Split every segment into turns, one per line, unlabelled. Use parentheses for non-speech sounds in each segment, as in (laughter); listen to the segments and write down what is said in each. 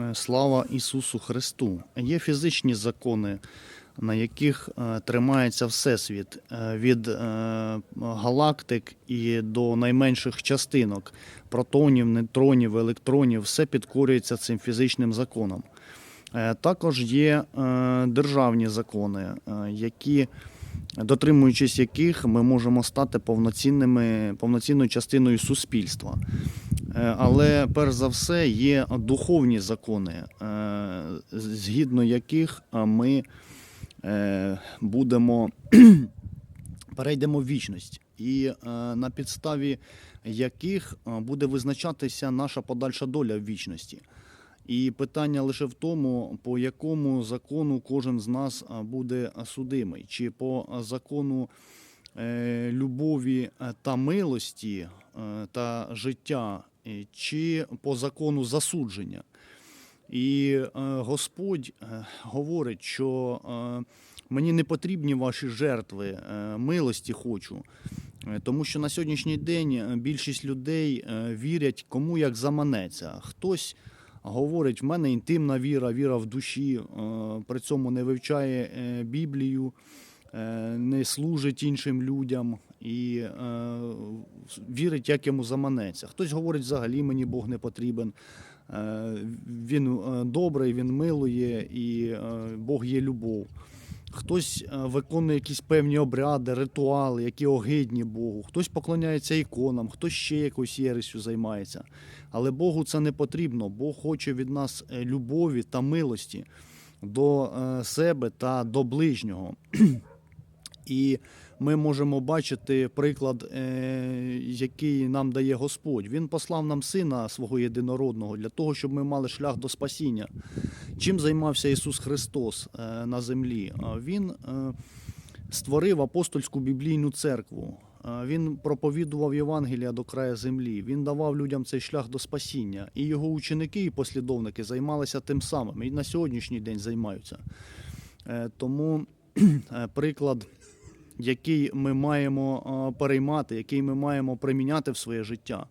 Е, Слава Ісусу Христу! Є фізичні закони, на яких е, тримається Всесвіт е, від галактик і до найменших частинок протонів, нейтронів, електронів. Все підкорюється цим фізичним законам. Е, Також є державні закони, які, дотримуючись яких ми можемо стати повноцінними, повноцінною частиною суспільства. Е, Але перш за все є духовні закони, е, згідно яких ми е, будемо (clears throat) перейдемо в вічність, і на підставі яких буде визначатися наша подальша доля в вічності. І питання лише в тому, по якому закону кожен з нас буде судимий, чи по закону любові та милості та життя, чи по закону засудження. І е, Господь е, говорить, що е, мені не потрібні ваші жертви, е, милості хочу. Е, Тому що на сьогоднішній день е, більшість людей е, вірять кому як заманеться. Хтось говорить, в мене інтимна віра, віра в душі, е, при цьому не вивчає е, Біблію, е, не служить іншим людям і е, вірить, як йому заманеться. Хтось говорить, взагалі мені Бог не потрібен. Е, Він е, добрий, він милує, і е, Бог є любов. Хтось е, виконує якісь певні обряди, ритуали, які огидні Богу. Хтось поклоняється іконам, хтось ще якоюсь єресю займається. Але Богу це не потрібно. Бог хоче від нас е, любові та милості до е, себе та до ближнього. І ми можемо бачити приклад, е, який нам дає Господь. Він послав нам сина свого єдинородного для того, щоб ми мали шлях до спасіння. Чим займався Ісус Христос е, на землі? Він е, створив апостольську біблійну церкву. Він проповідував Євангелія до краю землі. Він давав людям цей шлях до спасіння. І його ученики і послідовники займалися тим самим. І на сьогоднішній день займаються. Тому (clears throat) приклад, який ми маємо переймати, який ми маємо приміняти в своє життя.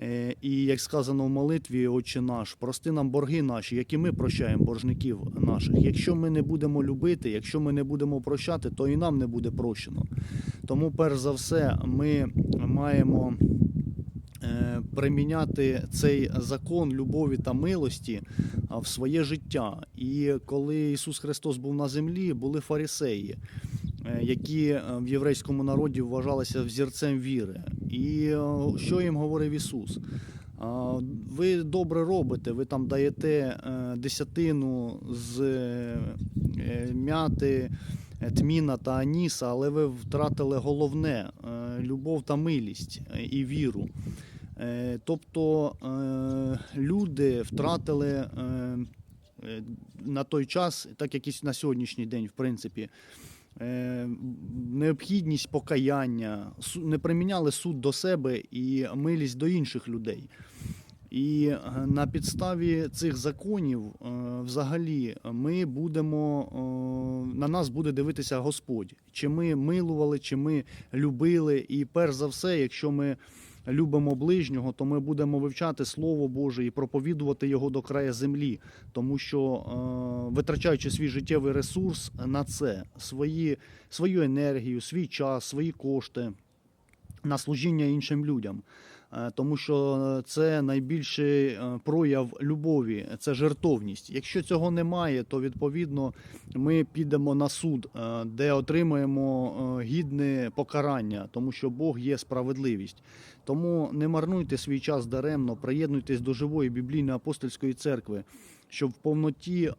Е, І як сказано в молитві, Отче наш, прости нам борги наші, які ми прощаємо боржників наших. Якщо ми не будемо любити, якщо ми не будемо прощати, то і нам не буде прощено. Тому, перш за все, ми маємо е, приміняти цей закон любові та милості в своє життя. І коли Ісус Христос був на землі, були фарисеї, які е, в єврейському народі вважалися взірцем віри. І е, що їм говорив Ісус? Ви добре робите, ви там даєте е, десятину з е, е, м'яти, е, тміна та аніса, але ви втратили головне е, любов та милість е, і віру. Е, Тобто е, люди втратили е, е, на той час, так як і на сьогоднішній день, в принципі, е, необхідність покаяння, не приміняли суд до себе і милість до інших людей. І е, на підставі цих законів, е, взагалі, ми будемо е, на нас буде дивитися Господь, чи ми милували, чи ми любили. І перш за все, якщо ми любимо ближнього, то ми будемо вивчати Слово Боже і проповідувати його до краю землі, тому що е, витрачаючи свій життєвий ресурс на це, свої, свою енергію, свій час, свої кошти на служіння іншим людям. Е, Тому що це найбільший е, прояв любові, це жертовність. Якщо цього немає, то відповідно ми підемо на суд, е, де отримаємо е, гідне покарання, тому що Бог є справедливість. Тому не марнуйте свій час даремно, приєднуйтесь до живої біблійної апостольської церкви, щоб в повноті е,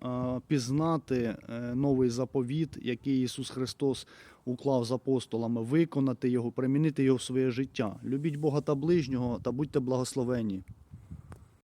пізнати е, новий заповіт, який Ісус Христос уклав з апостолами, виконати його, примінити його в своє життя. Любіть Бога та ближнього та будьте благословені.